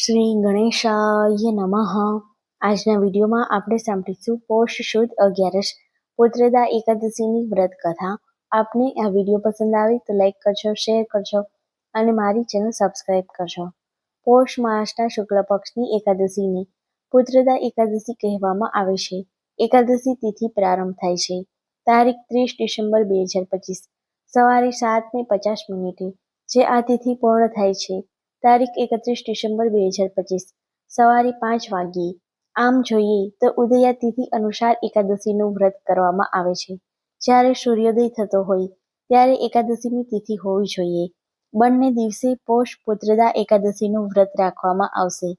શ્રી ગણેશાય નમઃ. આજના વિડીયોમાં આપણે સાંભળીશું પોષ શુદ્ધ અગિયારસ પુત્રદા એકાદશીની વ્રત કથા. આપને આ વીડિયો પસંદ આવે તો લાઈક કરજો, શેર કરજો અને મારી ચેનલ સબસ્ક્રાઈબ કરજો. પોષ માસના શુક્લ પક્ષની એકાદશીને પુત્રદા એકાદશી કહેવામાં આવે છે. એકાદશી તિથિ પ્રારંભ થાય છે. તારીખ ત્રીસ ડિસેમ્બર બે હજાર પચીસ. સવારે સાત ને પચાસ મિનિટે જે આ તિથિ પૂર્ણ થાય છે તારીખ એકત્રીસ ડિસેમ્બર બે હજાર પચીસ. સવારે પાંચ વાગ્યે. આમ જોઈએ તો ઉદયા તિથિ અનુસાર એકાદશીનું વ્રત કરવામાં આવે છે. જ્યારે સૂર્યોદય થતો હોય, ત્યારે એકાદશીની તિથિ હોવી જોઈએ. બંને દિવસે પોષ પુત્રદા એકાદશીનું વ્રત રાખવામાં આવશે.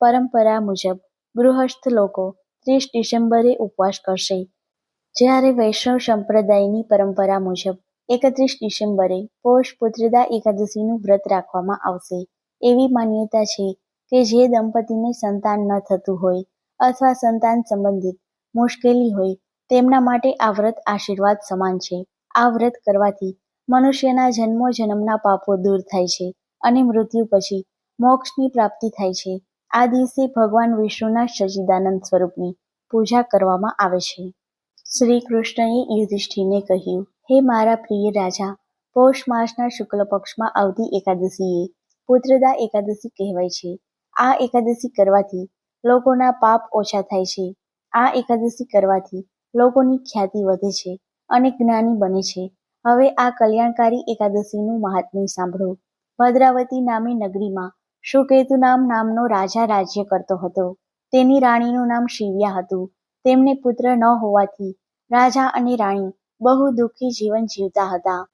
પરંપરા મુજબ, ગૃહસ્થ લોકો ત્રીસ ડિસેમ્બરે ઉપવાસ કરશે. જ્યારે વૈષ્ણવ સંપ્રદાયની પરંપરા મુજબ, એકત્રીસ ડિસેમ્બરે પોષ પુત્રદા એકાદશીનું વ્રત રાખવામાં આવશે. એવી માન્યતા છે કે જે દંપતીને સંતાન ન થતું હોય અથવા સંતાન સંબંધિત મુશ્કેલી હોય, તેમના માટે આ વ્રત આશીર્વાદ સમાન છે. આ વ્રત કરવાથી મનુષ્યના જન્મો જન્મના પાપો દૂર થાય છે અને મૃત્યુ પછી મોક્ષની પ્રાપ્તિ થાય છે. આ દિવસે ભગવાન વિષ્ણુના સચિદાનંદ સ્વરૂપની પૂજા કરવામાં આવે છે. શ્રી કૃષ્ણએ યુધિષ્ઠિરને કહ્યું, હે મારા પ્રિય રાજા, પૌષ માસના શુક્લ પક્ષમાં આવતી એકાદશીએ પુત્રદા એકાદશી કહેવાય છે. આ એકાદશી કરવાથી લોકોના પાપ ઓછા થાય છે. આ એકાદશી કરવાથી લોકોની ખ્યાતિ વધે છે અને જ્ઞાની બને છે. હવે આ કલ્યાણકારી એકાદશીનું મહાત્મ્ય સાંભળો. ભદ્રાવતી નામે નગરીમાં શુકેતુ નામ નામનો રાજા રાજ્ય કરતો હતો. તેની રાણીનું નામ શિવ્યા હતું. તેમને પુત્ર ન હોવાથી રાજા અને રાણી બહુ દુઃખી જીવન જીવતા હતા.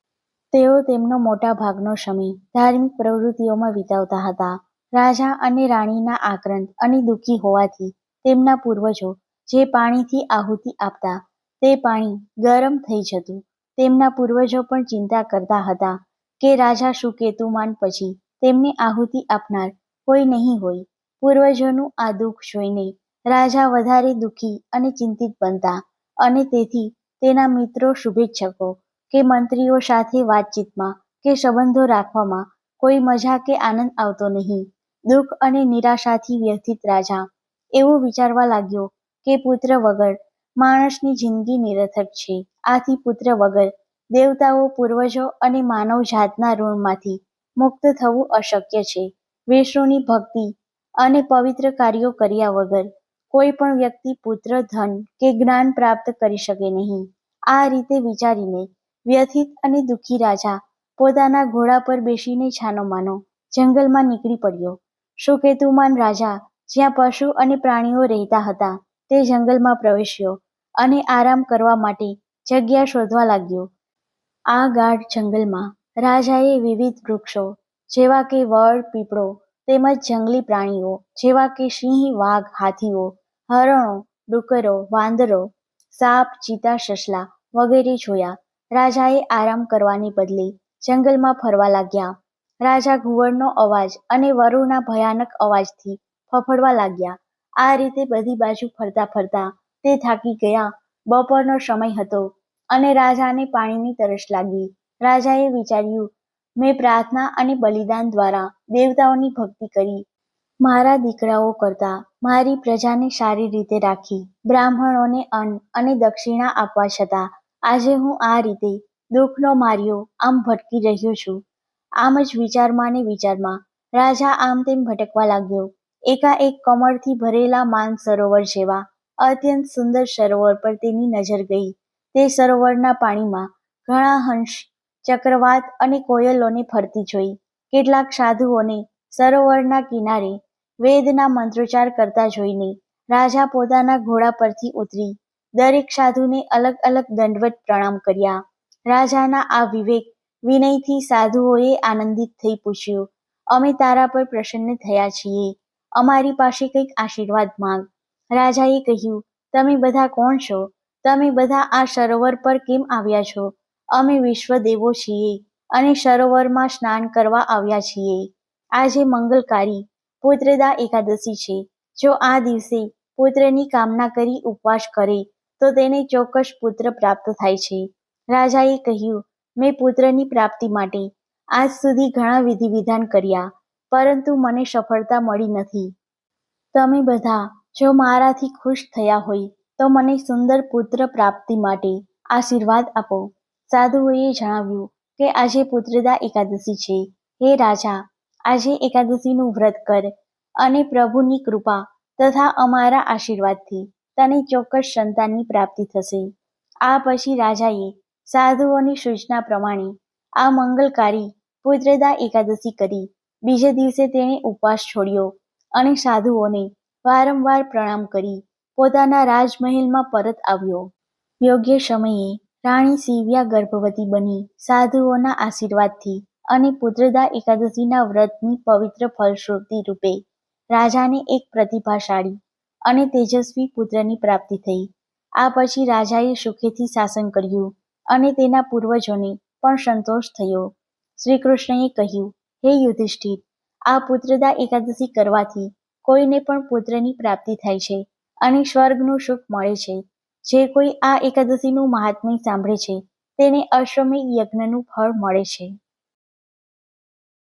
તેઓ તેમનો મોટા ભાગનો સમય ધાર્મિક પ્રવૃત્તિઓમાં વિતાવતા હતા. રાજા અને રાણીના આક્રંત અને દુઃખી હોવાથી તેમના પૂર્વજો જે પાણીથી આહુતિ આપતા તે પાણી ગરમ થઈ જતું. તેમના પૂર્વજો પણ ચિંતા કરતા હતા કે રાજા સુકેતુમાન પછી તેમને આહુતિ આપનાર કોઈ નહીં હોય. પૂર્વજોનું આ દુઃખ જોઈને રાજા વધારે દુઃખી અને ચિંતિત બનતા અને તેથી તેના મિત્રો શુભેચ્છકો કે મંત્રીઓ સાથે વાતચીતમાં કે સંબંધો રાખવામાં કોઈ મજા કે આનંદ આવતો નહીં. દુઃખ અને નિરાશાથી વ્યથિત રાજા. એવું વિચારવા લાગ્યો કે પુત્ર વગર માણસની જિંદગી નિરર્થક છે. આથી પુત્ર વગર દેવતાઓ, પૂર્વજો અને માનવ જાતના ઋણમાંથી મુક્ત થવું અશક્ય છે. વિષ્ણુની ભક્તિ અને પવિત્ર કાર્યો કર્યા વગર કોઈ પણ વ્યક્તિ પુત્ર, ધન કે જ્ઞાન પ્રાપ્ત કરી શકે નહીં. આ રીતે વિચારીને વ્યથિત અને દુઃખી રાજા પોતાના ઘોડા પર બેસીને છાનો માનો, જંગલમાં નીકળી પડ્યો. સુકેતુમાન રાજા જ્યાં પશુ અને પ્રાણીઓ રહેતા હતા, તે જંગલમાં પ્રવેશ્યો અને આરામ કરવા માટે જગ્યા શોધવા લાગ્યો. આ ગાઢ જંગલમાં રાજાએ વિવિધ વૃક્ષો જેવા કે વડ, પીપળો તેમજ જંગલી પ્રાણીઓ જેવા કે સિંહ, વાઘ, હાથીઓ, હરણો, ડુકરો, વાંદરો, સાપ, ચીતા, સસલા વગેરે જોયા. રાજાએ આરામ કરવાને બદલે જંગલમાં ફરવા લાગ્યા. રાજા ઘુવડનો અવાજ અને વરુણના ભયાનક અવાજથી ફફડવા લાગ્યા. આ રીતે બધી બાજુ ફરતા ફરતા તે થાકી ગયા. બપોરનો સમય હતો અને રાજાને પાણીની તરસ લાગી. રાજાએ વિચાર્યું, મેં પ્રાર્થના અને બલિદાન દ્વારા દેવતાઓની ભક્તિ કરી. મારા દીકરાઓ કરતા મારી પ્રજાને સારી રીતે રાખી. બ્રાહ્મણોને અન્ન અને દક્ષિણા આપવા છતાં આજે હું આ રીતે દુઃખનો માર્યો આમ ભટકી રહ્યો છું. આમ જ વિચારમાં ને વિચારમાં રાજા આમ તેમ ભટકવા લાગ્યો. એકાએક કમળથી ભરેલા માન સરોવર જેવા અત્યંત સુંદર સરોવર પર તેની નજર ગઈ. તે સરોવરના પાણીમાં ઘણા હંસ, ચક્રવાત અને કોયલોને ફરતી જોઈ. કેટલાક સાધુઓને સરોવરના કિનારે વેદના મંત્રોચ્ચાર કરતા જોઈને રાજા પોતાના ઘોડા પરથી ઉતરી દરેક સાધુને અલગ અલગ દંડવત પ્રણામ કર્યા. રાજાના આ વિવેક વિનયથી સાધુઓએ આનંદિત થઈ પૂછ્યું, અમે તારા પર પ્રસન્ન થયા છીએ. અમારી પાસે કંઈક આશીર્વાદ માંગ. રાજાએ કહ્યું, તમે બધા કોણ છો? તમે બધા આ સરોવર પર કેમ આવ્યા છો? અમે વિશ્વદેવો છીએ અને સરોવરમાં સ્નાન કરવા આવ્યા છીએ. આજે મંગલકારી, પુત્રદા એકાદશી છે. જો આ દિવસે પુત્રની કામના કરી ઉપવાસ કરે તો તેને ચોક્કસ પુત્ર પ્રાપ્ત થાય છે. રાજાએ કહ્યું, મેં પુત્રની પ્રાપ્તિ માટે આજ સુધી ઘણા વિધિ વિધાન કર્યા, પરંતુ મને સફળતા મળી નથી. તમે બધા જો મારાથી ખુશ થયા હોય, તો મને સુંદર પુત્ર પ્રાપ્તિ માટે આશીર્વાદ આપો. સાધુઓએ જણાવ્યું કે, આજે પુત્રદા એકાદશી છે. હે રાજા, આજે એકાદશીનું વ્રત કર અને પ્રભુની કૃપા તથા અમારા આશીર્વાદથી તને ચોક્કસ સંતાનની પ્રાપ્તિ થશે. આ પછી રાજાએ સાધુઓની સૂચના પ્રમાણે આ મંગલકારી પુત્રદા એકાદશી કરી. બીજે દિવસે તેણે ઉપવાસ છોડ્યો અને સાધુઓને વારંવાર પ્રણામ કરી. પોતાના રાજમહેલમાં પરત આવ્યો. યોગ્ય સમયે રાણી સિવ્યા ગર્ભવતી બની સાધુઓના આશીર્વાદથી અને પુત્રદા એકાદશીના વ્રતની પવિત્ર ફલશ્રુતિ રૂપે રાજાને એક પ્રતિભાશાળી અને તેજસ્વી પુત્રની પ્રાપ્તિ થઈ. આ પછી રાજાએ સુખેથી શાસન કર્યું અને તેના પૂર્વજોને પણ સંતોષ થયો. શ્રી કૃષ્ણએ કહ્યું, હે યુધિષ્ઠિર, આ પુત્રદા એકાદશી કરવાથી કોઈને પણ પુત્રની પ્રાપ્તિ થાય છે અને સ્વર્ગનું સુખ મળે છે. જે કોઈ આ એકાદશીનું મહાત્મ્ય સાંભળે છે, તેને અશ્વમેઘ યજ્ઞનું ફળ મળે છે.